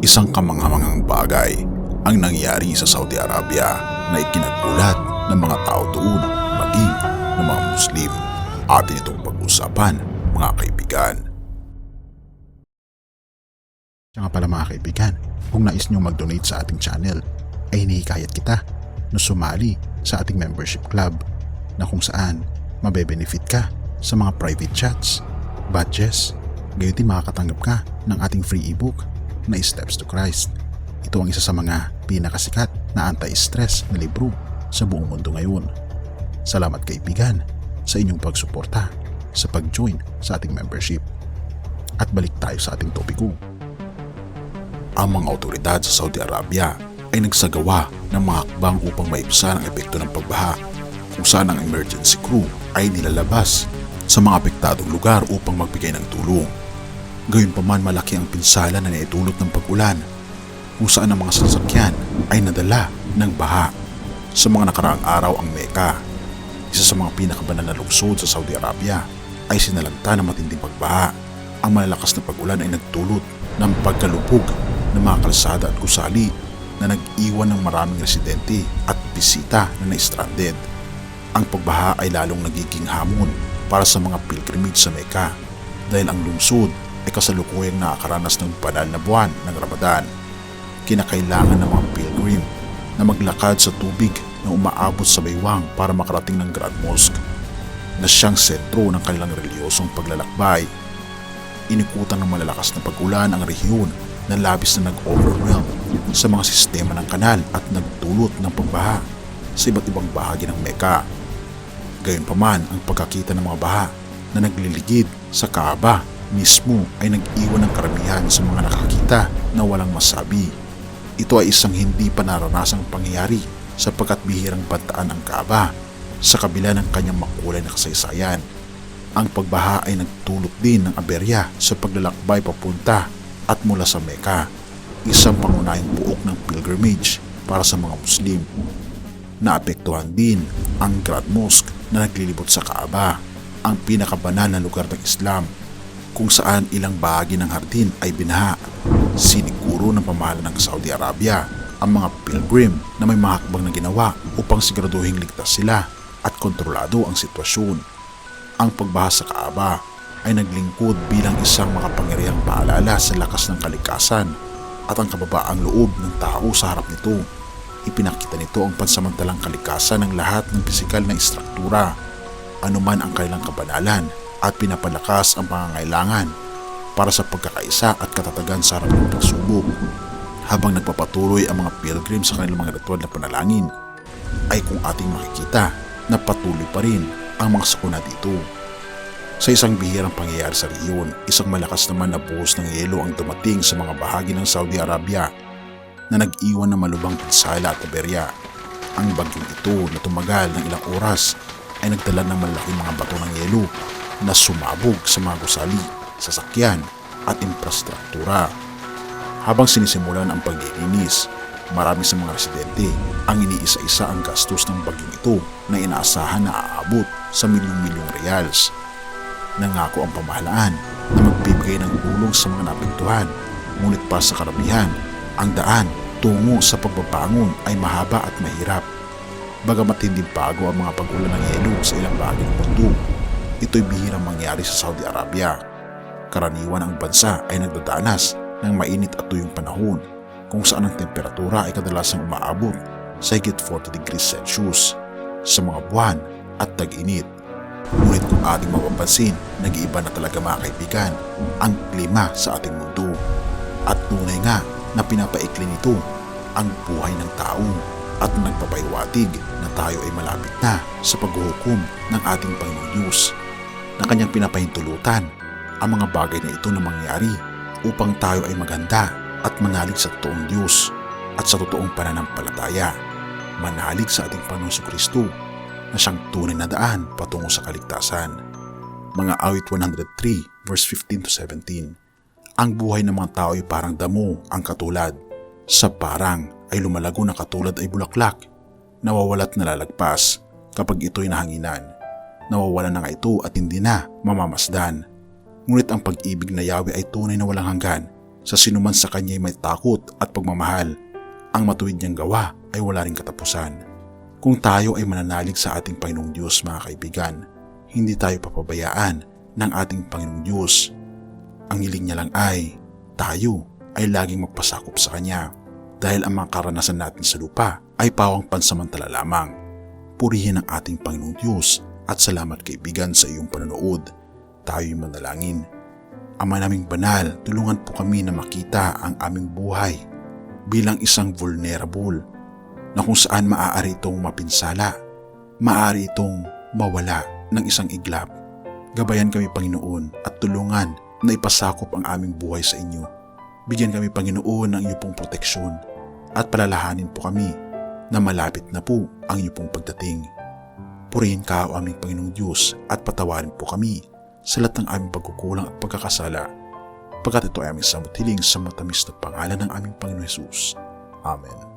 Isang kamanghamanghang bagay ang nangyari sa Saudi Arabia na ikinagulat ng mga tao doon maging ng mga Muslim. Atin itong pag-usapan mga kaibigan. Siya nga pala mga kaibigan, kung nais nyo mag-donate sa ating channel, ay hinihikayat kita na sumali sa ating membership club na kung saan mabe-benefit ka sa mga private chats, badges, gayon din makakatanggap ka ng ating free ebook na Steps to Christ. Ito ang isa sa mga pinakasikat na anti-stress na libro sa buong mundo ngayon. Salamat kaibigan sa inyong pagsuporta sa pag-join sa ating membership. At balik tayo sa ating topiko. Ang mga otoridad sa Saudi Arabia ay nagsagawa ng mga hakbang upang maibsan ang epekto ng pagbaha kung saan ang emergency crew ay nilalabas sa mga apektadong lugar upang magbigay ng tulong. Gayunpaman malaki ang pinsala na naitulot ng pag-ulan kung saan ang mga sasakyan ay nadala ng baha. Sa mga nakaraang araw ang Mecca, isa sa mga pinakabanal na lungsod sa Saudi Arabia, ay sinalanta ng matinding pagbaha. Ang malalakas na pag-ulan ay nagtulot ng pagkalubog ng mga kalsada at gusali na nag-iwan ng maraming residente at bisita na na-stranded. Ang pagbaha ay lalong nagiging hamon para sa mga pilgrimage sa Mecca dahil ang lungsod ay kasalukuyang nakakaranas ng banal na buwan ng Ramadan. Kinakailangan ng mga pilgrim na maglakad sa tubig na umaabot sa baywang para makarating ng Grand Mosque na siyang sentro ng kanilang reliyosong paglalakbay. Inikutan ng malalakas na pag-ulan ang rehiyon na labis na nag-overwhelm sa mga sistema ng kanal at nagdulot ng pagbaha sa iba't ibang bahagi ng Mecca. Gayunpaman ang pagkakita ng mga baha na nagliligid sa Kaaba mismo ay nag-iwan ng karamihan sa mga nakakita na walang masabi. Ito ay isang hindi pa naranasang pangyayari sapagkat bihirang bantaan ang Kaaba sa kabila ng kanyang makulay na kasaysayan. Ang pagbaha ay nagtulot din ng aberya sa paglalakbay papunta at mula sa Mecca, isang pangunahing buok ng pilgrimage para sa mga Muslim. Naapektuhan din ang Grand Mosque na naglilibot sa Kaaba, ang pinakabanal na lugar ng Islam, kung saan ilang bahagi ng hardin ay binaha. Siniguro ng pamahalaan ng Saudi Arabia ang mga pilgrim na may mga hakbang na ginawa upang siguraduhin ligtas sila at kontrolado ang sitwasyon. Ang pagbaha sa Kaaba ay naglingkod bilang isang makapangyarihang paalala sa lakas ng kalikasan at ang kababaang loob ng tao sa harap nito. Ipinakita nito ang pansamantalang kalikasan ng lahat ng pisikal na istruktura, anuman ang kailang kabanalan at pinapalakas ang pangangailangan para sa pagkakaisa at katatagan sa harap ng pagsubok. Habang nagpapatuloy ang mga pilgrim sa kanilang mga ritual na panalangin, ay kung ating makikita na patuloy pa rin ang mga sakuna dito. Sa isang bihirang pangyayari sa riyon, isang malakas naman na buhos ng yelo ang dumating sa mga bahagi ng Saudi Arabia na nag-iwan ng malubang pinsala at aberya. Ang bagyong ito na tumagal ng ilang oras ay nagdala ng malaking mga bato ng yelo na sumabog sa mga gusali, sasakyan at infrastruktura. Habang sinisimulan ang paglilinis, marami sa mga residente ang iniisa-isa ang gastos ng bagyong ito na inaasahan na aabot sa milyong-milyong reals nangako ang pamahalaan na magbibigay ng tulong sa mga napintuhan. Ngunit para sa karamihan, ang daan tungo sa pagbabangon ay mahaba at mahirap. Bagamat hindi bago ang mga pag-ulan ng yelo sa ilang bahagi ng mundo, ito'y bihirang mangyari sa Saudi Arabia. Karaniwan ang bansa ay nagdadanas ng mainit at tuyong panahon kung saan ang temperatura ay kadalasang umaabot sa higit 40 degrees Celsius sa mga buwan at tag-init. Ngunit kung ating mapapansin, nag-iiba na talaga mga kaibigan ang klima sa ating mundo. At tunay nga na pinapaikli nito ang buhay ng tao at nagpapahiwatig na tayo ay malapit na sa paghuhukom ng ating Panginoong Diyos na kanyang pinapahintulutan ang mga bagay na ito na mangyari upang tayo ay maganda at manalig sa totoong Diyos at sa totoong pananampalataya. Manalig sa ating Panginoong Kristo na siyang tunay na daan patungo sa kaligtasan. Mga awit 103 verse 15 to 17. Ang buhay ng mga tao ay parang damo ang katulad. Sa parang ay lumalago na katulad ay bulaklak. Nawawalat na lalagpas kapag ito'y nahanginan. Nawawalan na nga ito at hindi na mamamasdan. Ngunit ang pag-ibig na Yahweh ay tunay na walang hanggan Sa sinuman sa kanya ay may takot at pagmamahal. Ang matuwid niyang gawa ay wala ring katapusan. Kung tayo ay mananalig sa ating Panginoong Diyos mga kaibigan, hindi tayo papabayaan ng ating Panginoong Diyos. Ang hiling niya lang ay tayo ay laging magpasakop sa Kanya dahil ang mga karanasan natin sa lupa ay pawang pansamantala lamang. Purihin ang ating Panginoong Diyos at salamat kaibigan sa iyong panonood. Tayo'y manalangin. Ama naming banal, tulungan po kami na makita ang aming buhay bilang isang vulnerable na kung saan maaari itong mapinsala, maaari itong mawala ng isang iglap. Gabayan kami Panginoon at tulungan na ipasakop ang aming buhay sa inyo. Bigyan kami Panginoon ng iyong pong proteksyon at palalahanin po kami na malapit na po ang iyong pong pagdating. Purihin ka o aming Panginoong Diyos at patawarin po kami sa lahat ng aming pagkukulang at pagkakasala pagkat ito ay aming samutiling sa matamis na pangalan ng aming Panginoon Jesus. Amen.